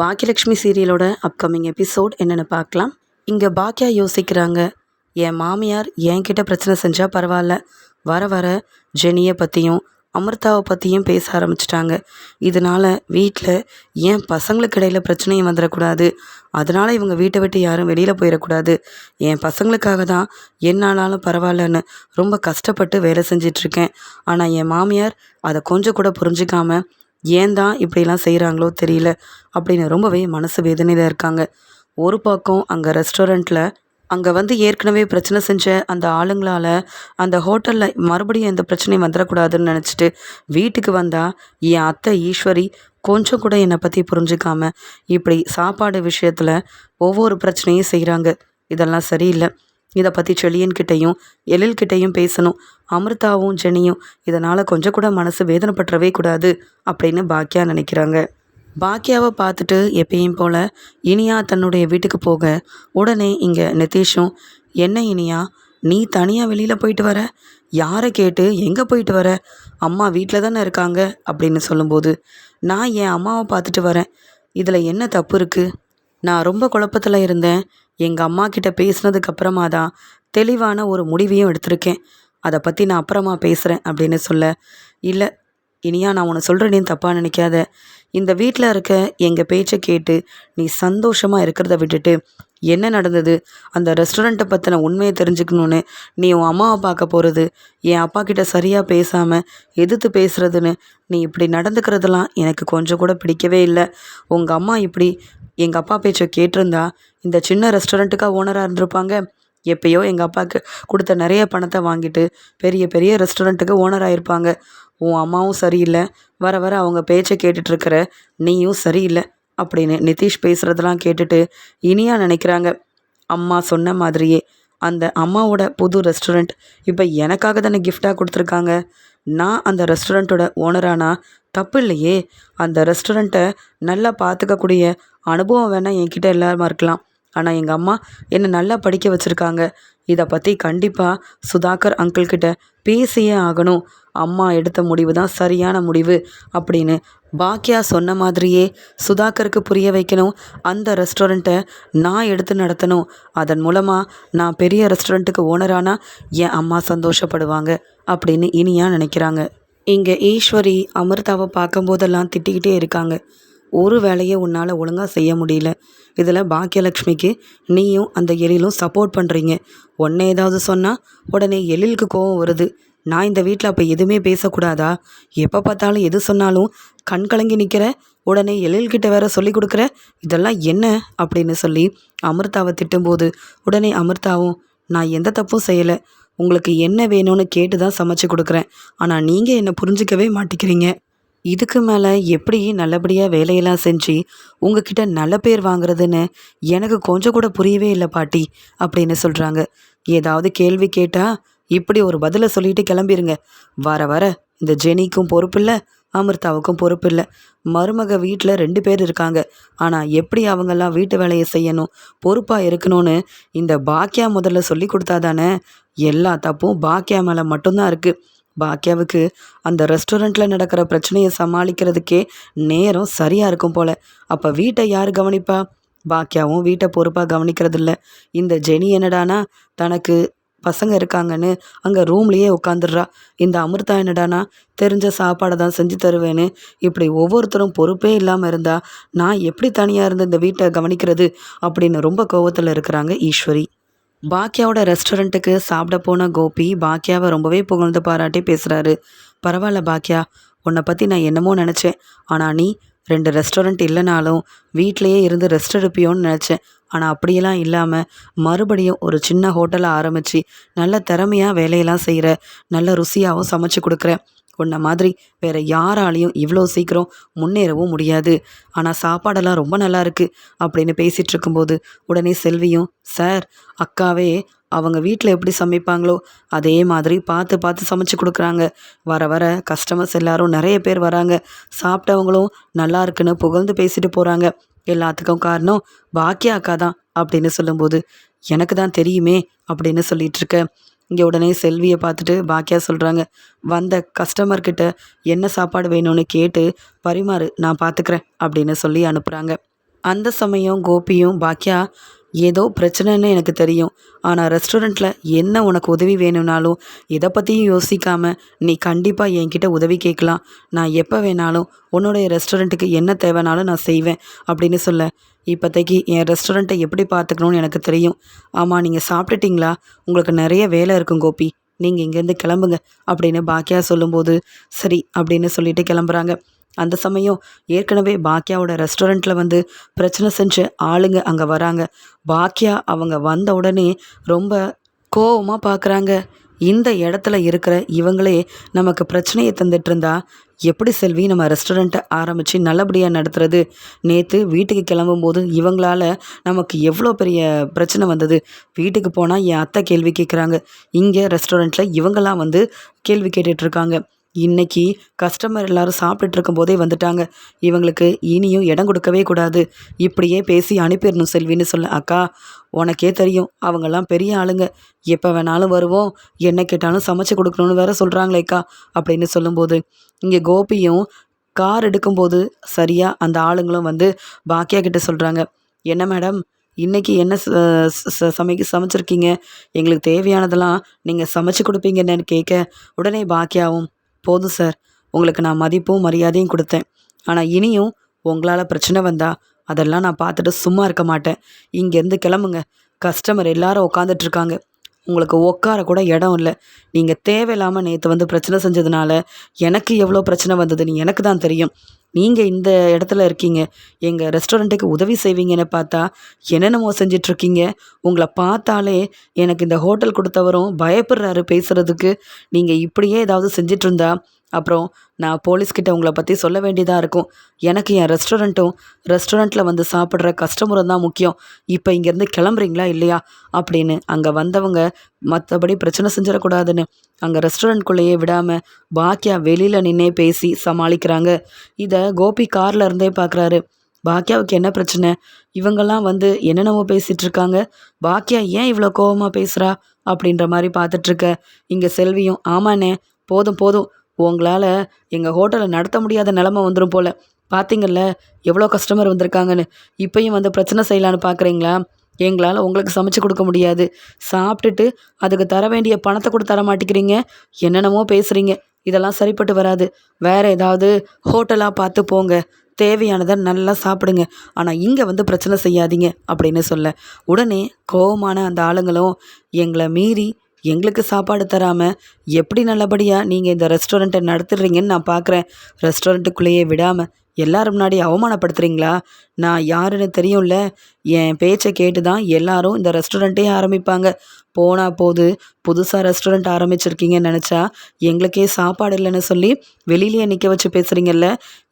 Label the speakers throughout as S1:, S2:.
S1: Bhagyalakshmi சீரியலோட upcoming episode என்னென்னு பார்க்கலாம். இங்கே பாக்கியா யோசிக்கிறாங்க என் மாமியார் என்கிட்ட பிரச்சனை செஞ்சால் பரவாயில்ல. வர வர ஜெனியை பற்றியும் அமிர்தாவை பற்றியும் பேச ஆரம்பிச்சிட்டாங்க. இதனால் வீட்டில் ஏன் பசங்களுக்கு இடையில் பிரச்சனையும் வந்துடக்கூடாது? அதனால் இவங்க வீட்டை விட்டு யாரும் வெளியில் போயிடக்கூடாது. என் பசங்களுக்காக தான் என்னானாலும் பரவாயில்லன்னு ரொம்ப கஷ்டப்பட்டு வேலை செஞ்சிட்ருக்கேன் ஆனால் என் மாமியார் அதை கொஞ்சம் கூட புரிஞ்சுக்காம ஏன் தான் இப்படிலாம் செய்கிறாங்களோ தெரியல அப்படின்னு ரொம்பவே மனசு வேதனையில் இருக்காங்க. ஒரு பக்கம் அங்கே ரெஸ்டாரண்ட்டில் அங்கே வந்து ஏற்கனவே பிரச்சனை செஞ்ச அந்த ஆளுங்களால் அந்த ஹோட்டலில் மறுபடியும் எந்த பிரச்சனையும் வந்துடக்கூடாதுன்னு நினச்சிட்டு வீட்டுக்கு வந்தால் என் அத்தை ஈஸ்வரி கொஞ்சம் கூட என்னை பற்றி புரிஞ்சுக்காம இப்படி சாப்பாடு விஷயத்தில் ஒவ்வொரு பிரச்சனையும் செய்கிறாங்க இதெல்லாம் சரியில்லை. இதை பற்றி செழியன்கிட்டையும் எழில்கிட்டையும் பேசணும். அமிர்தாவும் ஜெனியும் இதனால் கொஞ்சம் கூட மனசு வேதனைப்பட்டுறவே கூடாது அப்படின்னு பாக்கியா நினைக்கிறாங்க. பாக்கியாவை பார்த்துட்டு எப்பயும் போல் இனியா தன்னுடைய வீட்டுக்கு போக உடனே இங்கே நிதிஷும் என்ன இனியா நீ தனியாக வெளியில் போயிட்டு வர? யாரை கேட்டு எங்கே போயிட்டு வர? அம்மா வீட்டில் தானே இருக்காங்க அப்படின்னு சொல்லும்போது நான் என் அம்மாவை பார்த்துட்டு வரேன். இதில் என்ன தப்பு இருக்குது நான் ரொம்ப குழப்பத்தில் இருந்தேன். எங்கள் அம்மா கிட்ட பேசுனதுக்கு அப்புறமா தான் தெளிவான ஒரு முடிவையும் எடுத்திருக்கேன். அதை பற்றி நான் அப்புறமா பேசுகிறேன் அப்படின்னு சொல்ல இல்லை இனியா நான் உன்னை சொல்கிறேன்னு தப்பாக நினைக்காத. இந்த வீட்டில் இருக்க எங்கள் பேச்சை கேட்டு நீ சந்தோஷமாக இருக்கிறத விட்டுட்டு என்ன நடந்தது? அந்த ரெஸ்டாரண்ட்டை பற்றின உண்மையை தெரிஞ்சுக்கணுன்னு நீ உன் அம்மாவை பார்க்க போகிறது என் அப்பா கிட்ட சரியாக பேசாமல் எதிர்த்து பேசுகிறதுன்னு நீ இப்படி நடந்துக்கிறதெல்லாம் எனக்கு கொஞ்சம் கூட பிடிக்கவே இல்லை. உங்கள் அம்மா இப்படி எங்கள் அப்பா பேச்சை கேட்டிருந்தா இந்த சின்ன ரெஸ்டாரண்ட்டுக்காக ஓனராக இருந்திருப்பாங்க. எப்பயோ எங்கள் அப்பாவுக்கு கொடுத்த நிறைய பணத்தை வாங்கிட்டு பெரிய பெரிய ரெஸ்டாரண்ட்டுக்கு ஓனராக இருப்பாங்க உன் அம்மாவும் சரியில்லை. வர வர அவங்க பேச்சை கேட்டுட்ருக்கிற நீயும் சரியில்லை அப்படின்னு நிதிஷ் பேசுகிறதெல்லாம் கேட்டுட்டு இனியா நினைக்கிறாங்க. அம்மா சொன்ன மாதிரியே அந்த அம்மாவோட புது ரெஸ்டாரண்ட் இப்போ எனக்காக தானே கிஃப்டாக கொடுத்துருக்காங்க. நான் அந்த ரெஸ்டாரண்ட்டோட ஓனரானா தப்பு இல்லையே. அந்த ரெஸ்டாரண்ட்டை நல்லா பார்த்துக்கக்கூடிய அனுபவம் வேணால் என்கிட்ட இல்லாமல் இருக்கலாம். ஆனால் எங்கள் அம்மா என்னை நல்லா படிக்க வச்சுருக்காங்க. இதை பற்றி கண்டிப்பாக சுதாகர் அங்கிள்கிட்ட பேசியே ஆகணும். அம்மா எடுத்த முடிவு தான் சரியான முடிவு அப்படின்னு பாக்கியா சொன்ன மாதிரியே சுதாகருக்கு புரிய வைக்கணும். அந்த ரெஸ்டாரண்ட்டை நான் எடுத்து நடத்தணும். அதன் மூலமாக நான் பெரிய ரெஸ்டாரண்ட்டுக்கு ஓனரானா என் அம்மா சந்தோஷப்படுவாங்க அப்படின்னு இனியா நினைக்கிறாங்க. இங்கே ஈஸ்வரி அமிர்தாவை பார்க்கும்போதெல்லாம் திட்டிக்கிட்டே இருக்காங்க. ஒரு வேலையை உன்னால் ஒழுங்காக செய்ய முடியல. இதில் பாக்கியலக்ஷ்மிக்கு நீயும் அந்த எழிலும் சப்போர்ட் பண்ணுறீங்க உன்னை ஏதாவது சொன்னால் உடனே எழிலுக்கு கோவம் வருது. நான் இந்த வீட்டில் அப்போ எதுவுமே பேசக்கூடாதா? எப்போ பார்த்தாலும் எது சொன்னாலும் கண் கலங்கி நிற்கிற உடனே எழில்கிட்ட வேற சொல்லி கொடுக்குற இதெல்லாம் என்ன? அப்படின்னு சொல்லி அமிர்தாவை திட்டும்போது உடனே அமிர்தாவும் நான் எந்த தப்பும் செய்யலை. உங்களுக்கு என்ன வேணும்னு கேட்டு தான் சமைச்சு கொடுக்குறேன். ஆனால் நீங்கள் என்னை புரிஞ்சிக்கவே மாட்டேங்கிறீங்க. இதுக்கு மேலே எப்படி நல்லபடியாக வேலையெல்லாம் செஞ்சு உங்ககிட்ட நல்ல பேர் வாங்குறதுன்னு எனக்கு கொஞ்சம் கூட புரியவே இல்லை பாட்டி அப்படின்னு சொல்கிறாங்க ஏதாவது கேள்வி கேட்டால் இப்படி ஒரு பதிலை சொல்லிட்டு கிளம்பிருங்க. வர வர இந்த ஜெனிக்கும் பொறுப்பு இல்லை அமிர்தாவுக்கும் பொறுப்பு இல்லை. மருமக வீட்டில் ரெண்டு பேர் இருக்காங்க. ஆனால் எப்படி அவங்கெல்லாம் வீட்டு வேலையை செய்யணும் பொறுப்பாக இருக்கணும்னு இந்த பாக்கியா முதல்ல சொல்லி கொடுத்தா தானே எல்லா தப்பும் பாக்கியா மேலே மட்டும்தான் இருக்குது பாக்கியாவுக்கு அந்த ரெஸ்டாரண்ட்டில் நடக்கிற பிரச்சனையை சமாளிக்கிறதுக்கே நேரம் சரியாக இருக்கும் போல். அப்போ வீட்டை யார் கவனிப்பா? பாக்கியாவும் வீட்டை பொறுப்பாக கவனிக்கிறதில்ல. இந்த ஜெனி என்னடானா? தனக்கு பசங்க இருக்காங்கன்னு அங்கே ரூம்லேயே உட்காந்துடுறா. இந்த அமிர்தா என்னடானா? தெரிஞ்ச சாப்பாடை தான் செஞ்சு தருவேன்னு. இப்படி ஒவ்வொருத்தரும் பொறுப்பே இல்லாமல் இருந்தால் நான் எப்படி தனியாக இருந்து இந்த வீட்டை கவனிக்கிறது அப்படின்னு ரொம்ப கோவத்தில் இருக்கிறாங்க ஈஸ்வரி. பாக்கியாவோட ரெஸ்டாரண்ட்டுக்கு சாப்பிட போன கோபி பாக்கியாவை ரொம்பவே புகழ்ந்து பாராட்டி பேசுகிறாரு பரவாயில்ல பாக்கியா உன்னை பற்றி நான் என்னமோ நினச்சேன். ஆனால் நீ ரெண்டு ரெஸ்டாரண்ட் இல்லைனாலும் வீட்லேயே இருந்து ரெஸ்ட் எடுப்பியோன்னு நினச்சேன். ஆனால் அப்படியெல்லாம் இல்லாமல் மறுபடியும் ஒரு சின்ன ஹோட்டலை ஆரம்பித்து நல்ல திறமையாக வேலையெல்லாம் செய்கிற நல்ல ருசியாகவும் சமைச்சு கொடுக்குற உன்ன மாதிரி வேறு யாராலையும் இவ்வளோ சீக்கிரம் முன்னேறவும் முடியாது. ஆனால் சாப்பாடெல்லாம் ரொம்ப நல்லா இருக்குது அப்படின்னு பேசிகிட்டு இருக்கும்போது உடனே செல்வியும் சார் அக்காவே அவங்க வீட்டில் எப்படி சமைப்பாங்களோ அதே மாதிரி பார்த்து பார்த்து சமைச்சு கொடுக்குறாங்க. வர வர கஸ்டமர்ஸ் எல்லாரும் நிறைய பேர் வராங்க. சாப்பிட்டவங்களும் நல்லா இருக்குன்னு புகழ்ந்து பேசிட்டு போகிறாங்க எல்லாத்துக்கும் காரணம் பாக்கியா அக்கா தான் அப்படின்னு சொல்லும்போது எனக்கு தான் தெரியுமே அப்படின்னு சொல்லிட்டு இருக்க. இங்கே உடனே செல்வியை பார்த்துட்டு பாக்கியா சொல்கிறாங்க வந்த கஸ்டமர்கிட்ட என்ன சாப்பாடு வேணும்னு கேட்டு பரிமாறு நான் பார்த்துக்கிறேன் அப்படின்னு சொல்லி அனுப்புகிறாங்க அந்த சமயம் கோபியும் பாக்கியா ஏதோ பிரச்சனைன்னு எனக்கு தெரியும். ஆனால் ரெஸ்டாரண்ட்டில் என்ன உனக்கு உதவி வேணும்னாலும் இதை பற்றியும் யோசிக்காம நீ கண்டிப்பாக என்கிட்ட உதவி கேட்கலாம். நான் எப்போ வேணாலும் உன்னுடைய ரெஸ்டாரண்ட்டுக்கு என்ன தேவைனாலும் நான் செய்வேன் அப்படின்னு சொல்ல. இப்போதைக்கு என் ரெஸ்டாரண்ட்டை எப்படி பார்த்துக்கணும்னு எனக்கு தெரியும். ஆமாம் நீங்கள் சாப்பிட்டுட்டீங்களா? உங்களுக்கு நிறைய வேலை இருக்கும் கோபி. நீங்கள் இங்கேருந்து கிளம்புங்க அப்படின்னு பாக்கியா சொல்லும்போது சரி அப்படின்னு சொல்லிட்டு கிளம்புறாங்க. அந்த சமயம் ஏற்கனவே பாக்கியாவோட ரெஸ்டாரண்ட்டில் வந்து பிரச்சனை செஞ்சு ஆளுங்க அங்கே வராங்க. பாக்கியா அவங்க வந்த உடனே ரொம்ப கோவமாக பார்க்குறாங்க இந்த இடத்துல இருக்கிற இவங்களே நமக்கு பிரச்சனையை தந்துட்டு இருந்தா எப்படி செல்வி நம்ம ரெஸ்டாரண்ட்டை ஆரம்பித்து நல்லபடியாக நடத்துறது? நேற்று வீட்டுக்கு கிளம்பும்போது இவங்களால நமக்கு எவ்வளோ பெரிய பிரச்சனை வந்தது? வீட்டுக்கு போனால் என் அத்தை கேள்வி கேட்குறாங்க இங்கே ரெஸ்டாரண்ட்டில் இவங்களாம் வந்து கேள்வி கேட்டுட்ருக்காங்க இன்னைக்கு கஸ்டமர் எல்லாரும் சாப்பிட்டுட்டு இருக்கும்போதே வந்துட்டாங்க. இவங்களுக்கு இனியும் இடம் கொடுக்கவே கூடாது. இப்படியே பேசி அனுப்பிடணும் செல்வின்னு சொல்ல அக்கா உனக்கே தெரியும் அவங்கெல்லாம் பெரிய ஆளுங்க. எப்போ வேணாலும் வருவோம். என்ன கேட்டாலும் சமைச்சு கொடுக்கணும்னு வேற சொல்கிறாங்களேக்கா அப்படின்னு சொல்லும்போது இங்கே கோபியும் கார் எடுக்கும்போது சரியாக அந்த ஆளுங்களும் வந்து பாக்கியா கிட்ட சொல்கிறாங்க என்ன மேடம் இன்னைக்கு என்ன ச- ச- சமைக்க சமைச்சிருக்கீங்க? எங்களுக்கு தேவையானதெல்லாம் நீங்கள் சமைச்சு கொடுப்பீங்கன்னு கேட்க உடனே பாக்கியாவும் போதும் சார். உங்களுக்கு நான் மதிப்பும் மரியாதையும் கொடுத்தேன். ஆனால் இனியும் உங்களால் பிரச்சனை வந்தா அதெல்லாம் நான் பார்த்துட்டு சும்மா இருக்க மாட்டேன். இங்கேருந்து கிளம்புங்க. கஸ்டமர் எல்லாரும் உட்காந்துட்ருக்காங்க உங்களுக்கு உட்கார கூட இடம் இல்லை. நீங்கள் தேவையில்லாமல் நேற்று வந்து பிரச்சனை செஞ்சதுனால எனக்கு எவ்வளோ பிரச்சனை வந்ததுன்னு எனக்கு தான் தெரியும். நீங்கள் இந்த இடத்துல இருக்கீங்க. எங்கள் ரெஸ்டாரண்ட்டுக்கு உதவி செய்வீங்கன்னு பார்த்தா என்னென்னமோ செஞ்சிட்ருக்கீங்க. உங்களை பார்த்தாலே எனக்கு இந்த ஹோட்டல் கொடுத்தவரும் பயப்படுறாரு பேசுகிறதுக்கு நீங்கள் இப்படியே ஏதாவது செஞ்சிட்ருந்தா அப்புறம் நான் போலீஸ்கிட்ட உங்களை பற்றி சொல்ல வேண்டியதாக இருக்கும். எனக்கு என் ரெஸ்டாரண்ட்டும் ரெஸ்டாரண்ட்டில் வந்து சாப்பிட்ற கஸ்டமரும் தான் முக்கியம். இப்போ இங்கேருந்து கிளம்புறீங்களா இல்லையா? அப்படின்னு அங்கே வந்தவங்க மற்றபடி பிரச்சனை செஞ்சிடக்கூடாதுன்னு அங்கே ரெஸ்டாரண்ட்குள்ளேயே விடாமல் பாக்கியா வெளியில் நின்னே பேசி சமாளிக்கிறாங்க. இதை கோபி கார்ல இருந்தே பார்க்குறாரு பாக்கியாவுக்கு என்ன பிரச்சனை? இவங்கெல்லாம் வந்து என்னென்னவோ பேசிகிட்டு இருக்காங்க. பாக்கியா ஏன் இவ்வளோ கோபமாக பேசுகிறா அப்படின்ற மாதிரி பார்த்துட்ருக்க இங்கே செல்வியும் ஆமாண்ணே போதும் போதும். உங்களால் எங்கள் ஹோட்டலை நடத்த முடியாத நிலமை வந்துடும் போல். பார்த்தீங்கல்ல எவ்வளோ கஸ்டமர் வந்திருக்காங்கன்னு. இப்பையும் வந்து பிரச்சனை செய்யலான்னு பார்க்குறீங்களா எங்களால் உங்களுக்கு சமைச்சு கொடுக்க முடியாது. சாப்பிட்டுட்டு அதுக்கு தர வேண்டிய பணத்தை கூட தர மாட்டேங்கிறீங்க. என்னென்னமோ பேசுகிறீங்க இதெல்லாம் சரிப்பட்டு வராது. வேறு ஏதாவது ஹோட்டலாக பார்த்து போங்க. தேவையானதை நல்லா சாப்பிடுங்க. ஆனால் இங்கே வந்து பிரச்சனை செய்யாதீங்க அப்படின்னு சொல்ல. உடனே கோபமான அந்த ஆளுங்களும் எங்களை மீறி எங்களுக்கு சாப்பாடு தராமல் எப்படி நல்லபடியாக நீங்கள் இந்த ரெஸ்டாரண்ட்டை நடத்துடுறீங்கன்னு நான் பார்க்குறேன் ரெஸ்டாரண்ட்டுக்குள்ளேயே விடாமல் எல்லாரும் முன்னாடி அவமானப்படுத்துகிறீங்களா நான் யாருன்னு தெரியும்ல? என் பேச்சை கேட்டு தான் எல்லாரும் இந்த ரெஸ்டாரண்ட்டே ஆரம்பிப்பாங்க. போனால் போது புதுசாக ரெஸ்டாரண்ட் ஆரம்பிச்சிருக்கீங்கன்னு நினச்சா எங்களுக்கே சாப்பாடு இல்லைன்னு சொல்லி வெளியிலேயே நிற்க வச்சு பேசுகிறீங்கல்ல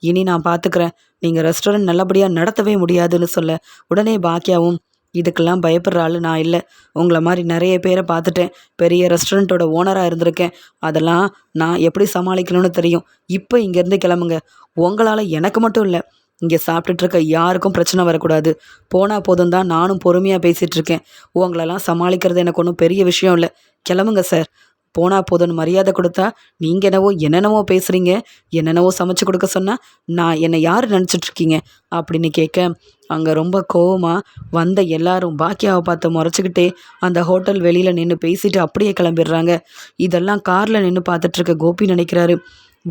S1: இனி நான் பார்த்துக்கிறேன் நீங்கள் ரெஸ்டாரண்ட் நல்லபடியாக நடத்தவே முடியாதுன்னு சொல்ல. உடனே பாக்கியாவும் இதுக்கெல்லாம் பயப்படுற ஆள் நான் இல்லை. உங்களை மாதிரி நிறைய பேரை பார்த்துட்டேன். பெரிய ரெஸ்டாரண்ட்டோட ஓனராக இருந்திருக்கேன். அதெல்லாம் நான் எப்படி சமாளிக்கணும்னு தெரியும். இப்போ இங்கேருந்து கிளம்புங்க. உங்களால் எனக்கு மட்டும் இல்லை. இங்கே சாப்பிட்டுட்டு இருக்க யாருக்கும் பிரச்சனை வரக்கூடாது. போனால் போதும் தான் நானும் பொறுமையாக பேசிகிட்டு இருக்கேன். உங்களெல்லாம் சமாளிக்கிறது எனக்கு ஒன்றும் பெரிய விஷயம் இல்லை. கிளம்புங்க சார் போனால் போதும்னு மரியாதை கொடுத்தா நீங்கள் என்னவோ என்னென்னவோ பேசுகிறீங்க என்னென்னவோ சமைச்சு கொடுக்க சொன்னால் நான் என்னை யார் நினச்சிட்ருக்கீங்க அப்படின்னு கேட்க அங்கே ரொம்ப கோவமாக வந்த எல்லாரும் பாக்கியாவை பார்த்து முறைச்சிக்கிட்டே அந்த ஹோட்டல் வெளியில் நின்று பேசிட்டு அப்படியே கிளம்பிடுறாங்க. இதெல்லாம் காரில் நின்று பார்த்துட்ருக்க கோபி நினைக்கிறாரு.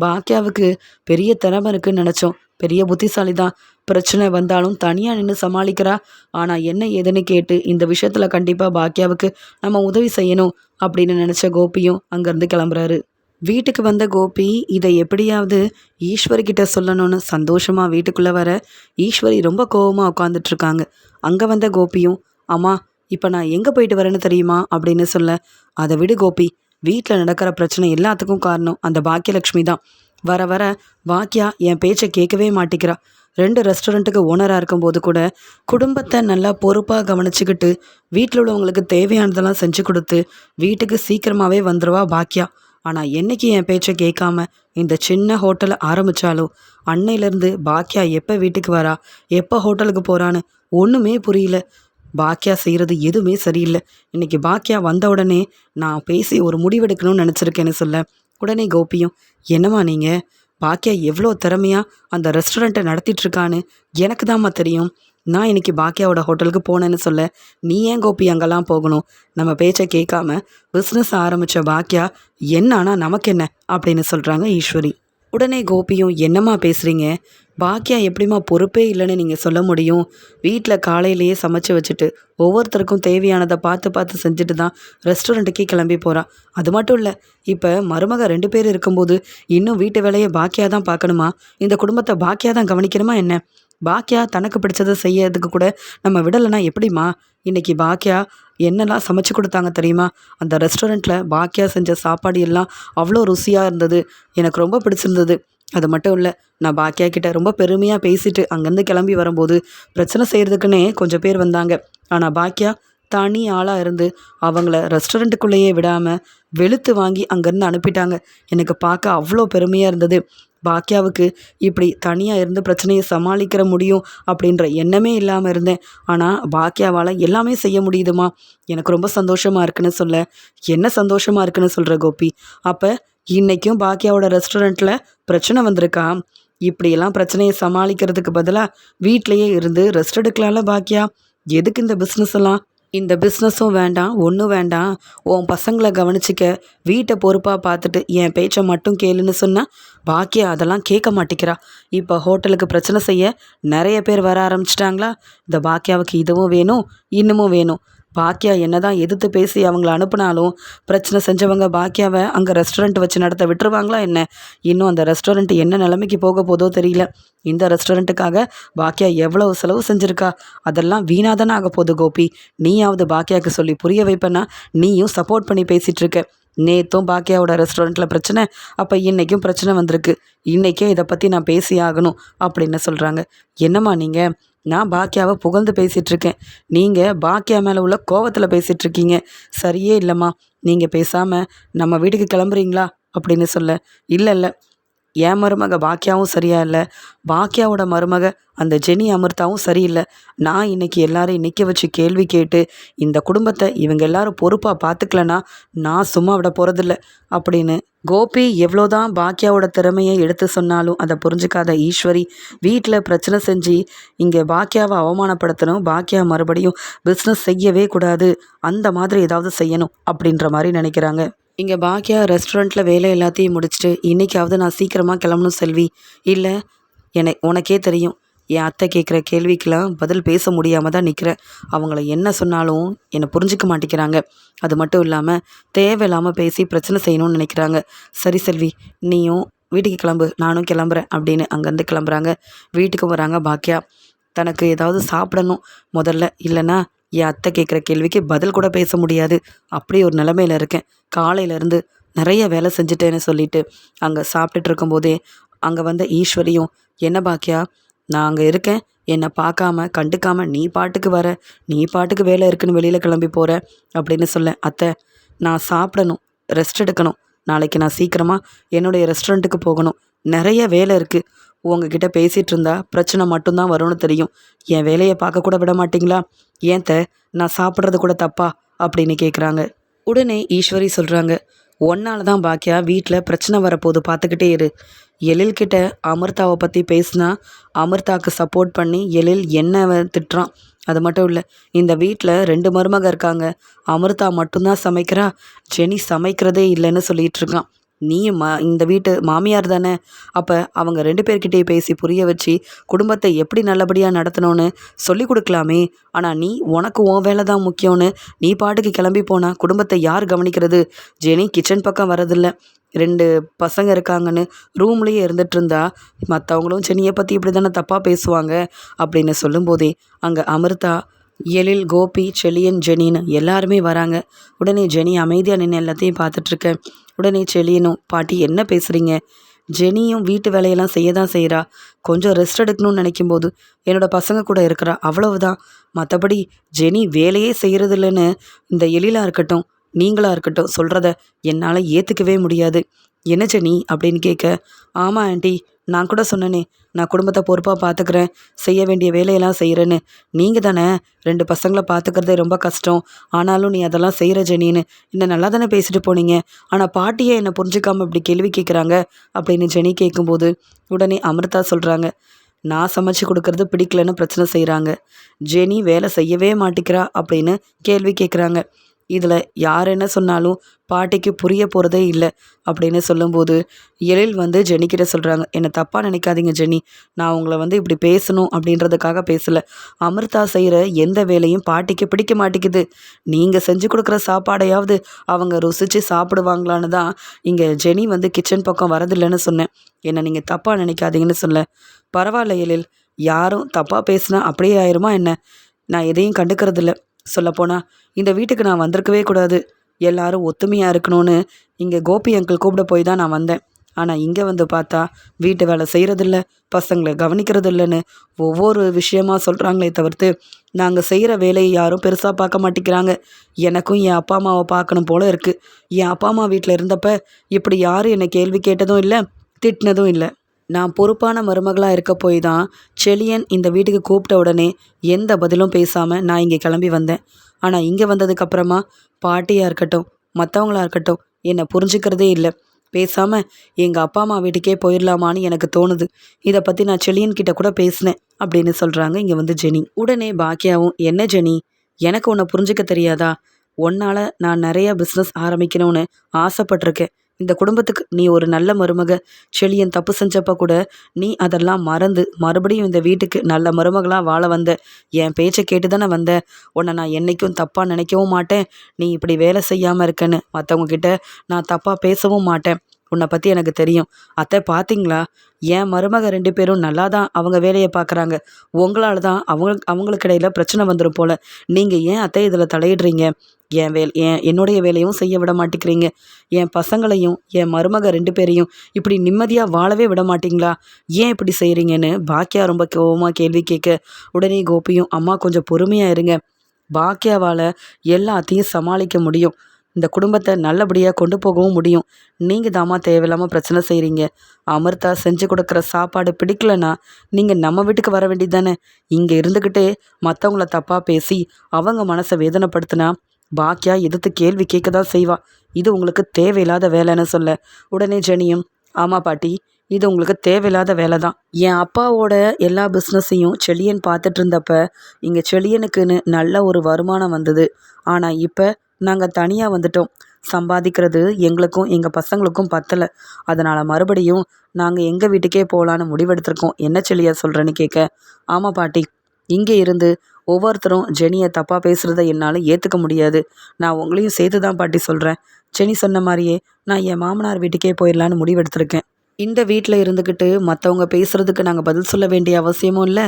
S1: பாக்கியாவுக்கு பெரிய திறமை இருக்குன்னு நினச்சோம். பெரிய புத்திசாலி தான் பிரச்சனை வந்தாலும் தனியாக நின்று சமாளிக்கிறா. ஆனால் என்ன ஏதுன்னு கேட்டு இந்த விஷயத்தில் கண்டிப்பாக பாக்கியாவுக்கு நம்ம உதவி செய்யணும் அப்படின்னு நினச்ச கோபியும் அங்கேருந்து கிளம்புறாரு. வீட்டுக்கு வந்த கோபி இதை எப்படியாவது ஈஸ்வரிகிட்ட சொல்லணும்னு சந்தோஷமாக வீட்டுக்குள்ளே வர ஈஸ்வரி ரொம்ப கோவமாக உட்காந்துட்ருக்காங்க அங்கே வந்த கோபியும் அம்மா இப்போ நான் எங்கே போயிட்டு வரேன்னு தெரியுமா? அப்படின்னு சொல்ல அதை விடு கோபி. வீட்டில் நடக்கிற பிரச்சனை எல்லாத்துக்கும் காரணம் அந்த பாக்கியலக்ஷ்மி தான். வர வர பாக்கியா என் பேச்சை கேட்கவே மாட்டேங்கிறா ரெண்டு ரெஸ்டாரண்ட்டுக்கு ஓனராக இருக்கும்போது கூட குடும்பத்தை நல்லா பொறுப்பாக கவனிச்சுக்கிட்டு வீட்டில் உள்ளவங்களுக்கு தேவையானதெல்லாம் செஞ்சு கொடுத்து வீட்டுக்கு சீக்கிரமாகவே வந்துடுவா பாக்கியா ஆனால் என்னைக்கு என் பேச்சை கேட்காம இந்த சின்ன ஹோட்டலை ஆரம்பித்தாலோ அன்னையிலேருந்து பாக்கியா எப்போ வீட்டுக்கு வரா? எப்போ ஹோட்டலுக்கு போகிறான்னு ஒன்றுமே புரியல. பாக்கியா செய்கிறது எதுவுமே சரியில்லை. இன்றைக்கி பாக்கியா வந்த உடனே நான் பேசி ஒரு முடிவெடுக்கணும்னு நினச்சிருக்கேன்னு சொல்ல. உடனே கோபியும் என்னம்மா நீங்கள் பாக்கியா எவ்வளோ திறமையாக அந்த ரெஸ்டாரண்ட்டை நடத்திட்டுருக்கான்னு எனக்கு தாம்மா தெரியும். நான் இன்னைக்கு பாக்கியாவோட ஹோட்டலுக்கு போனேன்னு சொல்ல நீ ஏன் கோபி அங்கெல்லாம் போகணும்? நம்ம பேச்சை கேட்காம பிஸ்னஸ் ஆரம்பித்த பாக்கியா என்ன நமக்கு என்ன அப்படின்னு சொல்கிறாங்க ஈஸ்வரி. உடனே கோபியும் என்னம்மா பேசுகிறீங்க பாக்கியா எப்படிம்மா பொறுப்பே இல்லைன்னு நீங்கள் சொல்ல முடியும்? வீட்டில் காலையிலேயே சமைச்சு வச்சுட்டு ஒவ்வொருத்தருக்கும் தேவையானதை பார்த்து பார்த்து செஞ்சுட்டு தான் ரெஸ்டாரண்ட்டுக்கே கிளம்பி போகிறான் அது மட்டும் இல்லை இப்போ மருமக ரெண்டு பேர் இருக்கும்போது இன்னும் வீட்டு வேலையை பாக்கியா தான் பார்க்கணுமா? இந்த குடும்பத்தை பாக்கியா தான் கவனிக்கணுமா என்ன? பாக்கியா தனக்கு பிடிச்சதை செய்யறதுக்கு கூட நம்ம விடலைன்னா எப்படிம்மா? இன்னைக்கு பாக்கியா என்னெல்லாம் சமைச்சு கொடுத்தாங்க தெரியுமா? அந்த ரெஸ்டாரண்ட்டில் பாக்கியா செஞ்ச சாப்பாடு எல்லாம் அவ்வளோ ருசியாக இருந்தது. எனக்கு ரொம்ப பிடிச்சிருந்தது. அது மட்டும் இல்லை நான் பாக்கியா கிட்ட ரொம்ப பெருமையாக பேசிட்டு அங்கேருந்து கிளம்பி வரும்போது பிரச்சனை செய்கிறதுக்குன்னே கொஞ்சம் பேர் வந்தாங்க. ஆனால் பாக்கியா தனி ஆளாக இருந்து அவங்கள ரெஸ்டாரண்ட்டுக்குள்ளேயே விடாமல் வெளுத்து வாங்கி அங்கேருந்து அனுப்பிட்டாங்க. எனக்கு பார்க்க அவ்வளோ பெருமையாக இருந்தது. பாக்கியாவுக்கு இப்படி தனியாக இருந்து பிரச்சனையை சமாளிக்கிற முடியும் அப்படின்ற எண்ணமே இல்லாமல் இருந்தேன். ஆனால் பாக்கியாவால் எல்லாமே செய்ய முடியுதுமா? எனக்கு ரொம்ப சந்தோஷமாக இருக்குன்னு சொல்ல. என்ன சந்தோஷமாக இருக்குன்னு சொல்கிற கோபி? அப்போ இன்றைக்கும் பாக்கியாவோட ரெஸ்டாரண்ட்டில் பிரச்சனை வந்திருக்கா? இப்படியெல்லாம் பிரச்சனையை சமாளிக்கிறதுக்கு பதிலாக வீட்லேயே இருந்து ரெஸ்ட் எடுக்கலாம்ல பாக்கியா எதுக்கு இந்த பிஸ்னஸ் எல்லாம்? இந்த பிஸ்னஸும் வேண்டாம் ஒன்றும் வேண்டாம். உன் பசங்களை கவனிச்சிக்க வீட்டை பொறுப்பாக பார்த்துட்டு என் பேச்சை மட்டும் கேளுன்னு சொன்னால் பாக்கியா அதெல்லாம் கேட்க மாட்டேங்கிறா. இப்போ ஹோட்டலுக்கு பிரச்சனை செய்ய நிறைய பேர் வர ஆரம்பிச்சிட்டாங்களா? இந்த பாக்கியாவுக்கு இதுவும் வேணும் இன்னமும் வேணும். பாக்கியா என்னதான் எதிர்த்து பேசி அவங்கள அனுப்புனாலும் பிரச்சனை செஞ்சவங்க பாக்கியாவை அங்கே ரெஸ்டாரண்ட் வச்சு நடத்த விட்டுருவாங்களா என்ன? இன்னும் அந்த ரெஸ்டாரண்ட் என்ன நிலைமைக்கு போக போதோ தெரியல. இந்த ரெஸ்டாரண்ட்டுக்காக பாக்கியா எவ்வளவு செலவு செஞ்சுருக்கா? அதெல்லாம் வீணாதானே ஆக போகுது கோபி. நீயாவது பாக்கியாவுக்கு சொல்லி புரிய வைப்பேன்னா நீயும் சப்போர்ட் பண்ணி பேசிகிட்டு இருக்க நேற்றும் பாக்கியாவோட ரெஸ்டாரண்ட்டில் பிரச்சனை அப்போ இன்றைக்கும் பிரச்சனை வந்திருக்கு. இன்றைக்கே இதை பற்றி நான் பேசி ஆகணும் அப்படின்னு சொல்கிறாங்க என்னம்மா நீங்கள் நான் பாக்கியாவை புகழ்ந்து பேசிகிட்ருக்கேன் நீங்கள் பாக்கியா மேலே உள்ள கோவத்தில் பேசிகிட்ருக்கீங்க சரியே இல்லைம்மா. நீங்கள் பேசாமல் நம்ம வீட்டுக்கு கிளம்புறீங்களா? அப்படின்னு சொல்ல இல்லை இல்லை. என் மருமக பாக்கியாவும் சரியாக இல்லை. பாக்கியாவோட மருமக அந்த ஜெனி அமிர்தாவும் சரியில்லை. நான் இன்னைக்கு எல்லாரையும் நிற்க வச்சு கேள்வி கேட்டு இந்த குடும்பத்தை இவங்க எல்லாரும் பொறுப்பாக பார்த்துக்கலன்னா நான் சும்மா விட போகிறதில்ல அப்படின்னு கோபி எவ்வளோதான் பாக்கியாவோட திறமையை எடுத்து சொன்னாலும் அதை புரிஞ்சுக்காத ஈஸ்வரி வீட்டில் பிரச்சனை செஞ்சு இங்கே பாக்கியாவை அவமானப்படுத்தணும் பாக்கியா மறுபடியும் பிஸ்னஸ் செய்யவே கூடாது அந்த மாதிரி ஏதாவது செய்யணும் அப்படின்ற மாதிரி நினைக்கிறாங்க. இங்கே பாக்கியா ரெஸ்டாரண்ட்டில் வேலை எல்லாத்தையும் முடிச்சுட்டு இன்றைக்காவது நான் சீக்கிரமாக கிளம்பணும் செல்வி. இல்லை என உனக்கே தெரியும். என் அத்தை கேட்குற கேள்விக்கெலாம் பதில் பேச முடியாமல் தான் நிற்கிறேன் அவங்கள என்ன சொன்னாலும் என்னை புரிஞ்சிக்க மாட்டேங்கிறாங்க. அது மட்டும் இல்லாமல் தேவையில்லாமல் பேசி பிரச்சனை செய்யணும்னு நினைக்கிறாங்க. சரி செல்வி நீயும் வீட்டுக்கு கிளம்பு நானும் கிளம்புறேன் அப்படின்னு அங்கேருந்து கிளம்புறாங்க. வீட்டுக்கு வராங்க பாக்கியா தனக்கு ஏதாவது சாப்பிடணும் முதல்ல. இல்லைன்னா என் அத்தை கேட்குற கேள்விக்கு பதில் கூட பேச முடியாது. அப்படி ஒரு நிலமையில இருக்கேன். காலையிலேருந்து நிறைய வேலை செஞ்சுட்டேன்னு சொல்லிட்டு அங்கே சாப்பிட்டுட்டு இருக்கும்போதே அங்கே வந்த ஈஸ்வரியும் என்ன பாக்கியா நான் அங்கே இருக்கேன். என்னை பார்க்காம கண்டுக்காம நீ பாட்டுக்கு வர நீ பாட்டுக்கு வேலை இருக்குன்னு வெளியில் கிளம்பி போகிற அப்படின்னு சொல்ல அத்தை நான் சாப்பிடணும் ரெஸ்ட் எடுக்கணும். நாளைக்கு நான் சீக்கிரமாக என்னுடைய ரெஸ்டாரண்ட்டுக்கு போகணும். நிறைய வேலை இருக்குது உங்ககிட்ட பேசிகிட்டு இருந்தா பிரச்சனை மட்டும்தான் வரும்னு தெரியும். என் வேலையை பார்க்க கூட விட மாட்டிங்களா? ஏன் த நான் சாப்பிட்றது கூட தப்பா? அப்படின்னு கேட்குறாங்க உடனே ஈஸ்வரி சொல்கிறாங்க ஒன்னால தான் பாக்கியா வீட்டில் பிரச்சனை வரப்போது பார்த்துக்கிட்டே இரு. எழில் கிட்ட அமிர்தாவை பற்றி பேசினா அமிர்தாவுக்கு சப்போர்ட் பண்ணி எழில் என்ன திட்டுறான்? அது மட்டும் இல்லை இந்த வீட்டில் ரெண்டு மருமக இருக்காங்க. அமிர்தா மட்டும்தான் சமைக்கிறா. ஜெனி சமைக்கிறதே இல்லைன்னு சொல்லிட்டு இருக்கான். நீ மா இந்த வீட்டு மாமியார் தானே? அப்போ அவங்க ரெண்டு பேர்கிட்டயே பேசி புரிய வச்சு குடும்பத்தை எப்படி நல்லபடியாக நடத்தணும்னு சொல்லி கொடுக்கலாமே. ஆனால் நீ உனக்கு உன் வேலை தான் முக்கியம்னு நீ பாட்டுக்கு கிளம்பி போனால் குடும்பத்தை யார் கவனிக்கிறது? ஜெனி கிச்சன் பக்கம் வரதில்லை ரெண்டு பசங்க இருக்காங்கன்னு ரூம்லேயே இருந்துட்டு இருந்தா மற்றவங்களும் சென்னியை பற்றி இப்படி தானே தப்பாக பேசுவாங்க? அப்படின்னு சொல்லும்போதே அங்கே அமிர்தா எழில் கோபி செலியன் ஜெனின்னு எல்லாருமே வராங்க. உடனே ஜெனி அமைதியாக நின்று எல்லாத்தையும் பார்த்துட்ருக்கேன் உடனே செலியனும் பாட்டி என்ன பேசுகிறீங்க ஜெனியும் வீட்டு வேலையெல்லாம் செய்ய தான் செய்கிறா கொஞ்சம் ரெஸ்ட் எடுக்கணும்னு நினைக்கும் போது என்னோட பசங்க கூட இருக்கிறா. அவ்வளவுதான் மற்றபடி ஜெனி வேலையே செய்கிறதில்லன்னு இந்த எழிலாக இருக்கட்டும் நீங்களாக இருக்கட்டும் சொல்கிறத என்னால் ஏற்றுக்கவே முடியாது. என்ன ஜெனி? அப்படின்னு கேட்க ஆமாம் ஆண்டி. நான் கூட சொன்னேனே நான் குடும்பத்தை பொறுப்பாக பார்த்துக்கிறேன் செய்ய வேண்டிய வேலையெல்லாம் செய்கிறேன்னு நீங்கள் தானே ரெண்டு பசங்களை பார்த்துக்கிறதே ரொம்ப கஷ்டம். ஆனாலும் நீ அதெல்லாம் செய்கிற ஜெனின்னு. என்ன நல்லா தானே பேசிட்டு போனீங்க. ஆனால் பாட்டியே என்னை புரிஞ்சுக்காமல் இப்படி கேள்வி கேட்குறாங்க அப்படின்னு ஜெனி கேட்கும்போது உடனே அமிர்தா சொல்கிறாங்க நான் சமைச்சு கொடுக்கறது பிடிக்கலன்னு பிரச்சனை செய்கிறாங்க ஜெனி வேலை செய்யவே மாட்டேங்கிறா அப்படின்னு கேள்வி கேட்குறாங்க இதில் யார் என்ன சொன்னாலும் பாட்டிக்கு புரிய போகிறதே இல்லை அப்படின்னு சொல்லும்போது எழில் வந்து ஜெனிக்கிட்ட சொல்கிறாங்க என்னை தப்பாக நினைக்காதீங்க ஜெனி. நான் உங்களை வந்து இப்படி பேசணும் அப்படின்றதுக்காக பேசலை. அமிர்தா செய்கிற எந்த வேலையும் பாட்டிக்கு பிடிக்க மாட்டேங்குது. நீங்கள் செஞ்சு கொடுக்குற சாப்பாடையாவது அவங்க ருசித்து சாப்பிடுவாங்களான்னு தான் இங்கே ஜெனி வந்து கிச்சன் பக்கம் வரதில்லைன்னு சொன்னேன். என்னை நீங்கள் தப்பாக நினைக்காதீங்கன்னு சொல்ல. பரவாயில்ல எழில். யாரும் தப்பாக பேசுனா அப்படியே ஆயிருமா என்ன? நான் எதையும் கண்டுக்கிறதில்ல. சொல்லப்போனால் இந்த வீட்டுக்கு நான் வந்திருக்கவே கூடாது. எல்லாரும் ஒத்துமையாக இருக்கணும்னு இங்கே கோபி அங்கிள் கூப்பிட போய் தான் நான் வந்தேன். ஆனால் இங்கே வந்து பார்த்தா வீட்டு வேலை செய்கிறதில்ல பசங்களை கவனிக்கிறது இல்லைன்னு ஒவ்வொரு விஷயமா சொல்கிறாங்களே தவிர்த்து நாங்கள் செய்கிற வேலையை யாரும் பெருசாக பார்க்க மாட்டேங்கிறாங்க. எனக்கும் என் அப்பா அம்மாவை பார்க்கணும் போல் இருக்குது என் அப்பா அம்மா வீட்டில் இருந்தப்ப இப்படி யாரும் என்னை கேள்வி கேட்டதும் இல்லை திட்டினதும் இல்லை. நான் பொறுப்பான மருமகளாக இருக்க போய் தான் செழியன் இந்த வீட்டுக்கு கூப்பிட்ட உடனே எந்த பதிலும் பேசாமல் நான் இங்கே கிளம்பி வந்தேன். ஆனால் இங்கே வந்ததுக்கப்புறமா பாட்டியாக இருக்கட்டும் மற்றவங்களா இருக்கட்டும் என்னை புரிஞ்சுக்கிறதே இல்லை. பேசாமல் எங்கள் அப்பா அம்மா வீட்டுக்கே போயிடலாமான்னு எனக்கு தோணுது. இதை பற்றி நான் செழியன் கிட்ட கூட பேசினேன் அப்படின்னு சொல்கிறாங்க இங்கே வந்து ஜெனி. உடனே பாக்கியாவும் என்ன ஜெனி? எனக்கு உன்னை புரிஞ்சுக்க தெரியாதா? உன்னால் நான் நிறையா பிஸ்னஸ் ஆரம்பிக்கணும்னு ஆசைப்பட்டிருக்கேன். இந்த குடும்பத்துக்கு நீ ஒரு நல்ல மருமக செழியன் தப்பு செஞ்சப்ப கூட நீ அதெல்லாம் மறந்து மறுபடியும் இந்த வீட்டுக்கு நல்ல மருமகளாக வாழ வந்த என் பேச்சை கேட்டு தானே வந்த? உன்னை நான் என்றைக்கும் தப்பாக நினைக்கவும் மாட்டேன். நீ இப்படி வேலை செய்யாமல் இருக்கேன்னு மற்றவங்க கிட்ட நான் தப்பாக பேசவும் மாட்டேன். உன்னை பற்றி எனக்கு தெரியும். அத்தை பார்த்தீங்களா என் மருமக ரெண்டு பேரும் நல்லா தான் அவங்க வேலையை பார்க்குறாங்க உங்களால் தான் அவங்க அவங்களுக்கு இடையில பிரச்சனை வந்துடும் போல். நீங்கள் ஏன் அத்தை இதில் தலையிடுறீங்க? என் வேல் என் என்னுடைய வேலையும் செய்ய விட மாட்டேங்கிறீங்க. என் பசங்களையும் என் மருமக ரெண்டு பேரையும் இப்படி நிம்மதியாக வாழவே விட மாட்டீங்களா? ஏன் இப்படி செய்கிறீங்கன்னு பாக்கியா ரொம்ப கோபமாக கேள்வி கேட்க உடனே கோபியும் அம்மா கொஞ்சம் பொறுமையாக இருங்க. பாக்கியாவால் எல்லாத்தையும் சமாளிக்க முடியும். இந்த குடும்பத்தை நல்லபடியாக கொண்டு போகவும் முடியும். நீங்கள் தாமா தேவையில்லாமல் பிரச்சனை செய்கிறீங்க அமிர்தா செஞ்சு கொடுக்குற சாப்பாடு பிடிக்கலன்னா நீங்கள் நம்ம வீட்டுக்கு வர வேண்டியது தானே இங்கே இருந்துக்கிட்டே மற்றவங்கள தப்பாக பேசி அவங்க மனசை வேதனைப்படுத்தினா பாக்கியா எதிர்த்து கேள்வி கேட்க தான் செய்வா. இது உங்களுக்கு தேவையில்லாத வேலைன்னு சொல்ல. உடனே ஜெனியும் ஆமாம் பாட்டி இது உங்களுக்கு தேவையில்லாத வேலை தான் என் அப்பாவோட எல்லா பிஸ்னஸையும் செழியன் பார்த்துட்டு இருந்தப்ப இங்கே செழியனுக்குன்னு நல்ல ஒரு வருமானம் வந்தது. ஆனால் இப்போ நாங்கள் தனியாக வந்துட்டோம். சம்பாதிக்கிறது எங்களுக்கும் எங்கள் பசங்களுக்கும் பத்தலை. அதனால் மறுபடியும் நாங்கள் எங்கள் வீட்டுக்கே போகலான்னு முடிவெடுத்திருக்கோம். என்ன செல்லியா சொல்கிறேன்னு கேட்க ஆமாம் பாட்டி. இங்கே இருந்து ஒவ்வொருத்தரும் ஜெனியை தப்பாக பேசுகிறத என்னால் ஏற்றுக்க முடியாது. நான் உங்களையும் சேர்த்து தான் பாட்டி சொல்கிறேன் ஜெனி சொன்ன மாதிரியே நான் என் மாமனார் வீட்டுக்கே போயிடலான்னு முடிவெடுத்திருக்கேன். இந்த வீட்டில் இருந்துக்கிட்டு மற்றவங்க பேசுகிறதுக்கு நாங்கள் பதில் சொல்ல வேண்டிய அவசியமும் இல்லை.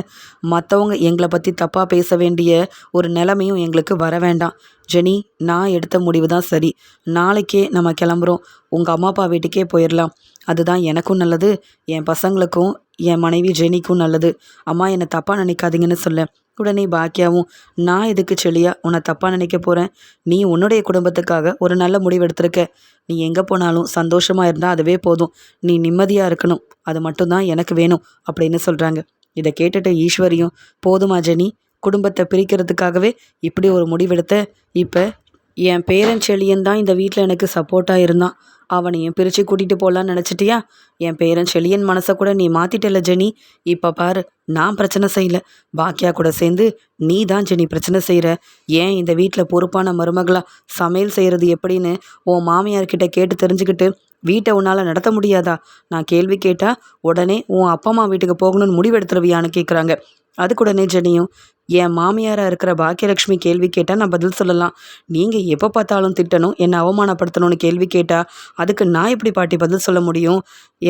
S1: மற்றவங்க எங்களை பற்றி தப்பாக பேச வேண்டிய ஒரு நிலைமையும் எங்களுக்கு வர வேண்டாம். ஜெனி நான் எடுத்த முடிவு தான் சரி. நாளைக்கே நம்ம கிளம்புறோம். உங்கள் அம்மா அப்பா வீட்டுக்கே போயிடலாம் அதுதான் எனக்கும் நல்லது. என் பசங்களுக்கும் என் மனைவி ஜெனிக்கும் நல்லது. அம்மா என்னை தப்பாக நினைக்காதீங்கன்னு சொல்ல. உடனே பாக்கியாவும் நான் எதுக்கு செளியா உன்னை தப்பாக நினைக்க போகிறேன் நீ உன்னுடைய குடும்பத்துக்காக ஒரு நல்ல முடிவு எடுத்திருக்க. நீ எங்கே போனாலும் சந்தோஷமாக இருந்தால் அதுவே போதும். நீ நிம்மதியாக இருக்கணும். அது மட்டும்தான் எனக்கு வேணும் அப்படின்னு சொல்கிறாங்க இதை கேட்டுட்டு ஈஸ்வரியும் போதுமா ஜெனி குடும்பத்தை பிரிக்கிறதுக்காகவே இப்படி ஒரு முடிவெடுத்த? இப்போ என் பேரன் செழியன் தான் இந்த வீட்டில் எனக்கு சப்போர்ட்டாக இருந்தான். அவனையும் பிரித்து கூட்டிகிட்டு போகலான்னு நினச்சிட்டியா? என் பேரன் செழியன் மனசை கூட நீ மாற்றிட்டல ஜெனி. இப்போ பாரு நான் பிரச்சனை செய்யல. பாக்கியா கூட சேர்ந்து நீ தான் ஜெனி பிரச்சனை செய்கிற ஏன் இந்த வீட்டில் பொறுப்பான மருமகளா சமையல் செய்கிறது எப்படின்னு உன் மாமியார்கிட்ட கேட்டு தெரிஞ்சுக்கிட்டு வீட்டை உன்னால் நடத்த முடியாதா? நான் கேள்வி கேட்டால் உடனே உன் அப்பா அம்மா வீட்டுக்கு போகணும்னு முடிவெடுத்துருவியான்னு கேட்குறாங்க அதுக்கு உடனே ஜெனியும். என் மாமியாராக இருக்கிற பாக்கியலட்சுமி கேள்வி கேட்டால் நான் பதில் சொல்லலாம். நீங்கள் எப்போ பார்த்தாலும் திட்டணும் என்னை அவமானப்படுத்தணும்னு கேள்வி கேட்டால் அதுக்கு நான் எப்படி பாட்டி பதில் சொல்ல முடியும்?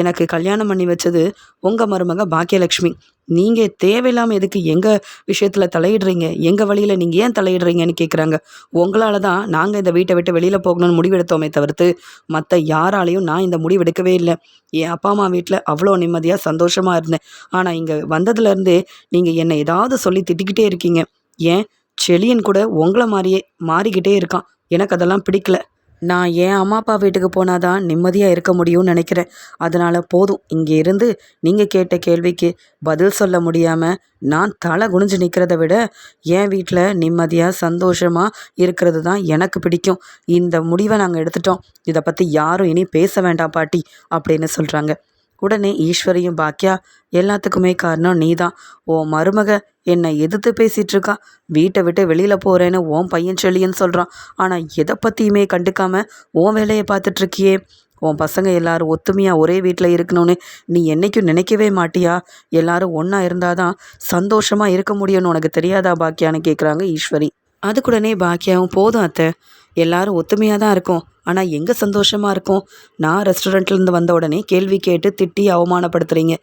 S1: எனக்கு கல்யாணம் பண்ணி வச்சது உங்கள் மருமக பாக்கியலட்சுமி நீங்கள் தேவையில்லாமல் எதுக்கு எங்கள் விஷயத்தில் தலையிடுறீங்க? எங்கள் வழியில் நீங்கள் ஏன் தலையிடுறீங்கன்னு கேட்குறாங்க உங்களால் தான் நாங்கள் இந்த வீட்டை விட்டு வெளியில் போகணும்னு முடிவெடுத்தோமே தவிர்த்து மற்ற யாராலையும் நான் இந்த முடிவெடுக்கவே இல்லை. என் அப்பா அம்மா வீட்டில் அவ்வளோ நிம்மதியாக சந்தோஷமாக இருந்தேன். ஆனால் இங்கே வந்ததுலேருந்தே நீங்கள் என்னை ஏதாவது சொல்லி திட்டிக்கிட்டே இருக்கீங்க. ஏன்? செழியன் கூட உங்களை மாதிரியே மாறிக்கிட்டே இருக்கான். எனக்கு அதெல்லாம் பிடிக்கல. நான் என் அம்மா அப்பா வீட்டுக்கு போனால் தான் நிம்மதியாக இருக்க முடியும்னு நினைக்கிறேன். அதனால் போதும். இங்கே இருந்து நீங்கள் கேட்ட கேள்விக்கு பதில் சொல்ல முடியாமல் நான் தலை குனிஞ்சு நிற்கிறத விட என் வீட்டில் நிம்மதியாக சந்தோஷமாக இருக்கிறது தான் எனக்கு பிடிக்கும். இந்த முடிவை நாங்கள் எடுத்துட்டோம். இதை பற்றி யாரும் இனி பேச வேண்டாம் பாட்டி அப்படின்னு சொல்கிறாங்க உடனே ஈஸ்வரியும் பாக்கியா எல்லாத்துக்குமே காரணம் நீ தான் உன் மருமக என்னை எதிர்த்து பேசிகிட்டு இருக்கா வீட்டை விட்டு வெளியில் போகிறேன்னு உன் பையன் சொல்லின்னு சொல்கிறான் ஆனால் எதை பற்றியுமே கண்டுக்காம உன் வேலையை பார்த்துட்ருக்கியே உன் பசங்க எல்லாரும் ஒத்துமையாக ஒரே வீட்டில் இருக்கணும்னு நீ என்றைக்கும் நினைக்கவே மாட்டியா? எல்லாரும் ஒன்றா இருந்தால் தான் சந்தோஷமாக இருக்க முடியும்னு உனக்கு தெரியாதா பாக்கியான்னு கேட்குறாங்க ஈஸ்வரி. அதுக்குடனே பாக்கியாவும் போதும் அத்தை. எல்லாரும் ஒத்துமையாக தான் இருக்கும். ஆனால் எங்கே சந்தோஷமாக இருக்கும்? நான் ரெஸ்டாரண்ட்லேருந்து வந்த உடனே கேள்வி கேட்டு திட்டி அவமானப்படுத்துகிறீங்க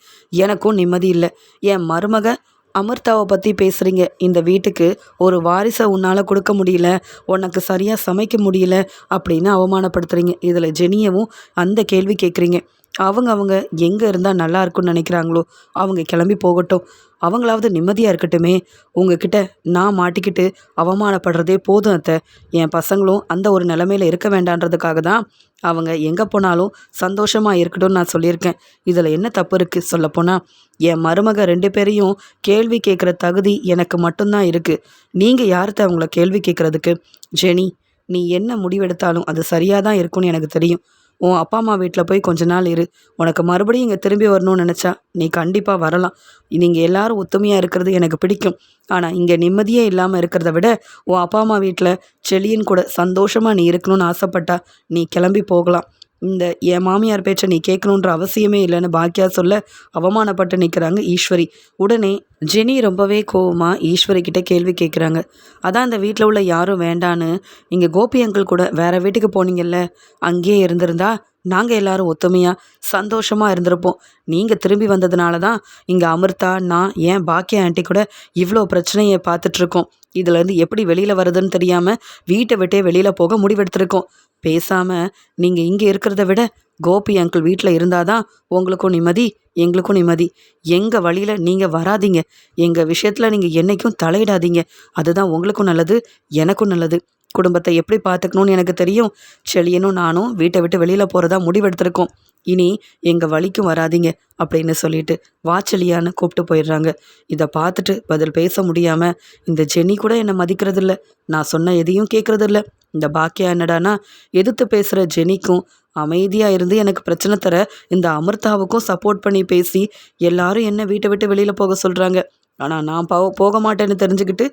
S1: எனக்கும் நிம்மதி இல்லை. என் மருமக அமிர்தாவை பற்றி பேசுகிறீங்க இந்த வீட்டுக்கு ஒரு வாரிசை உன்னால் கொடுக்க முடியல. உனக்கு சரியாக சமைக்க முடியல. அப்படின்னு அவமானப்படுத்துகிறீங்க இதில் ஜெனியவும் அந்த கேள்வி கேட்குறீங்க அவங்க அவங்க எங்கே இருந்தால் நல்லா இருக்கும்னு நினைக்கிறாங்களோ அவங்க கிளம்பி போகட்டும். அவங்களாவது நிம்மதியாக இருக்கட்டுமே. உங்ககிட்ட நான் மாட்டிக்கிட்டு அவமானப்படுறதே போதும் அத்தை. என் பசங்களும் அந்த ஒரு நிலமையில இருக்க வேண்டான்றதுக்காக தான் அவங்க எங்கே போனாலும் சந்தோஷமாக இருக்கட்டும்னு நான் சொல்லியிருக்கேன். இதில் என்ன தப்பு இருக்குது சொல்லப்போனால் என் மருமக ரெண்டு பேரையும் கேள்வி கேட்குற தகுதி எனக்கு மட்டும்தான் இருக்குது நீங்கள் யார்கிட்ட அவங்கள கேள்வி கேட்குறதுக்கு? ஜெனி நீ என்ன முடிவெடுத்தாலும் அது சரியாக தான் இருக்கும்னு எனக்கு தெரியும். உன் அப்பா அம்மா வீட்டில் போய் கொஞ்ச நாள் இரு. உனக்கு மறுபடியும் இங்கே திரும்பி வரணும்னு நினச்சா நீ கண்டிப்பாக வரலாம். நீங்கள் எல்லாரும் ஒத்துமையாக இருக்கிறது எனக்கு பிடிக்கும். ஆனால் இங்கே நிம்மதியே இல்லாமல் இருக்கிறத விட உன் அப்பா அம்மா வீட்டில் செளியின் கூட சந்தோஷமாக நீ இருக்கணும்னு ஆசைப்பட்டா நீ கிளம்பி போகலாம். இந்த என் மாமியார் பேச்சை நீ கேட்கணுன்ற அவசியமே இல்லைன்னு பாக்கியா சொல்ல அவமானப்பட்டு நிற்கிறாங்க ஈஸ்வரி. உடனே ஜெனி ரொம்பவே கோவமாக ஈஸ்வரி கிட்டே கேள்வி கேட்குறாங்க அதான் இந்த வீட்டில் உள்ள யாரும் வேண்டான்னு. இங்கே கோபி அங்கிள் கூட வேறு வீட்டுக்கு போனீங்கல்ல. அங்கேயே இருந்திருந்தா நாங்கள் எல்லாரும் ஒத்துமையாக சந்தோஷமாக இருந்திருப்போம். நீங்கள் திரும்பி வந்ததுனால தான் இங்கே அமிர்தா நான் ஏன் பாக்கிய ஆண்டி கூட இவ்வளோ பிரச்சனையை பார்த்துட்ருக்கோம் இதுலேருந்து எப்படி வெளியில் வருதுன்னு தெரியாமல் வீட்டை விட்டே வெளியில் போக முடிவெடுத்திருக்கோம். பேசாமல் நீங்கள் இங்கே இருக்கிறத விட கோபி அங்கிள் வீட்டில் இருந்தால் தான் உங்களுக்கும் நிம்மதி எங்களுக்கும் நிம்மதி. எங்கள் வழியில் நீங்கள் வராதீங்க. எங்கள் விஷயத்தில் நீங்கள் என்றைக்கும் தலையிடாதீங்க. அதுதான் உங்களுக்கும் நல்லது எனக்கும் நல்லது. குடும்பத்தை எப்படி பார்த்துக்கணும்னு எனக்கு தெரியும். செழியனும் நானும் வீட்டை விட்டு வெளியில் போகிறதா முடிவெடுத்திருக்கோம். இனி எங்கள் வழிக்கும் வராதிங்க அப்படின்னு சொல்லிட்டு வாச்சலியான்னு கூப்பிட்டு போயிடுறாங்க. இதை பார்த்துட்டு பதில் பேச முடியாமல் இந்த ஜெனி கூட என்னை மதிக்கிறதில்ல. நான் சொன்ன எதையும் கேட்குறதில்ல இந்த பாக்கியா என்னடானா எதிர்த்து பேசுகிற ஜெனிக்கும் அமைதியாக இருந்து எனக்கு பிரச்சனை தர இந்த அமிர்தாவுக்கும் சப்போர்ட் பண்ணி பேசி எல்லாரும் என்ன வீட்டை விட்டு வெளியில் போக சொல்கிறாங்க ஆனால் நான் போ போக மாட்டேன்னு தெரிஞ்சுக்கிட்டு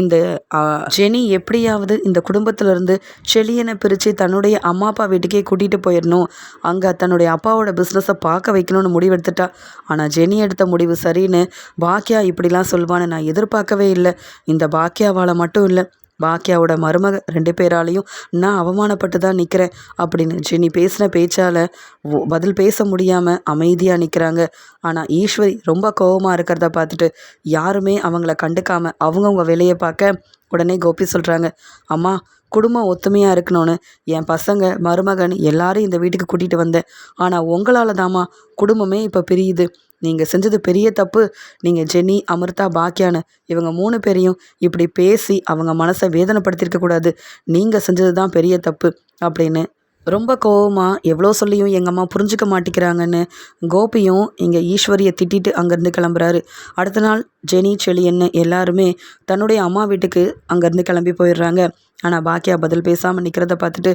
S1: இந்த ஜெனி எப்படியாவது இந்த குடும்பத்திலேருந்து செளியனை பிரித்து தன்னுடைய அம்மா அப்பா வீட்டுக்கே கூட்டிகிட்டு போயிடணும். அங்கே தன்னுடைய அப்பாவோட பிஸ்னஸை பார்க்க வைக்கணும்னு முடிவெடுத்துட்டா. ஆனால் ஜெனி எடுத்த முடிவு சரின்னு பாக்கியா இப்படிலாம் சொல்வான்னு நான் எதிர்பார்க்கவே இல்லை. இந்த பாக்கியாவால் மட்டும் இல்லை பாக்கியாவோட மருமக ரெண்டு பேராலையும் நான் அவமானப்பட்டு தான் நிற்கிறேன் அப்படின்னு ஜெனி பேசின பேச்சால் பதில் பேச முடியாமல் அமைதியாக நிற்கிறாங்க ஆனால் ஈஸ்வரி ரொம்ப கோபமாக இருக்கிறத பார்த்துட்டு யாருமே அவங்கள கண்டுக்காமல் அவங்கவுங்க வேலையை பார்க்க உடனே கோபி சொல்கிறாங்க அம்மா குடும்பம் ஒத்துமையாக இருக்கணும்னு என் பசங்க மருமகன் எல்லாரும் இந்த வீட்டுக்கு கூட்டிகிட்டு வந்தேன். ஆனால் உங்களால் தாம்மா குடும்பமே இப்போ பிரியுது. நீங்கள் செஞ்சது பெரிய தப்பு. நீங்கள் ஜெனி அமிர்தா பாக்கியான்னு இவங்க மூணு பேரையும் இப்படி பேசி அவங்க மனசை வேதனைப்படுத்திருக்கக்கூடாது நீங்கள் செஞ்சது தான் பெரிய தப்பு அப்படின்னு ரொம்ப கோவமாக எவ்வளோ சொல்லியும் எங்கள் அம்மா புரிஞ்சுக்க மாட்டேங்கிறாங்கன்னு கோபியும் இங்கே ஈஸ்வரியை திட்டிட்டு அங்கேருந்து கிளம்புறாரு. அடுத்த நாள் ஜெனி செளியன்னு எல்லாருமே தன்னுடைய அம்மா வீட்டுக்கு அங்கேருந்து கிளம்பி போயிடுறாங்க. ஆனால் பாக்கியா பதில் பேசாமல் நிற்கிறத பார்த்துட்டு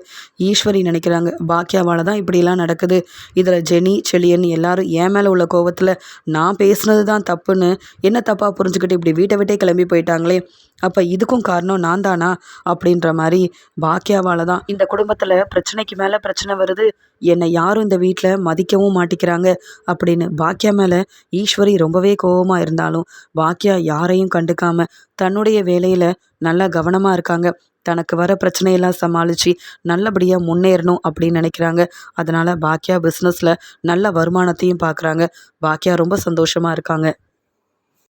S1: ஈஸ்வரி நினைக்கிறாங்க. பாக்கியாவால் தான் இப்படிலாம் நடக்குது. இதில் ஜெனி செளியன் எல்லாரும் என் மேலே உள்ள கோவத்தில் நான் பேசுனது தான் தப்புன்னு என்ன தப்பாக புரிஞ்சுக்கிட்டு இப்படி வீட்டை விட்டே கிளம்பி போயிட்டாங்களே? அப்போ இதுக்கும் காரணம் நான் தானா அப்படின்ற மாதிரி பாக்கியாவால் தான் இந்த குடும்பத்தில் பிரச்சனைக்கு மேலே பிரச்சனை வருது. என்னை யாரும் இந்த வீட்டில் மதிக்கவும் மாட்டிக்கிறாங்க அப்படின்னு பாக்கியா மேலே ஈஸ்வரி ரொம்பவே கோபமாக இருந்தாலும் பாக்கியா யாரையும் கண்டுக்காமல் தன்னுடைய வேலையில் நல்லா கவனமாக இருக்காங்க. தனக்கு வர பிரச்சனையெல்லாம் சமாளித்து நல்லபடியாக முன்னேறணும் அப்படின்னு நினைக்கிறாங்க. அதனால் பாக்கியா பிஸ்னஸில் நல்ல வருமானத்தையும் பார்க்குறாங்க பாக்கியா ரொம்ப சந்தோஷமாக இருக்காங்க.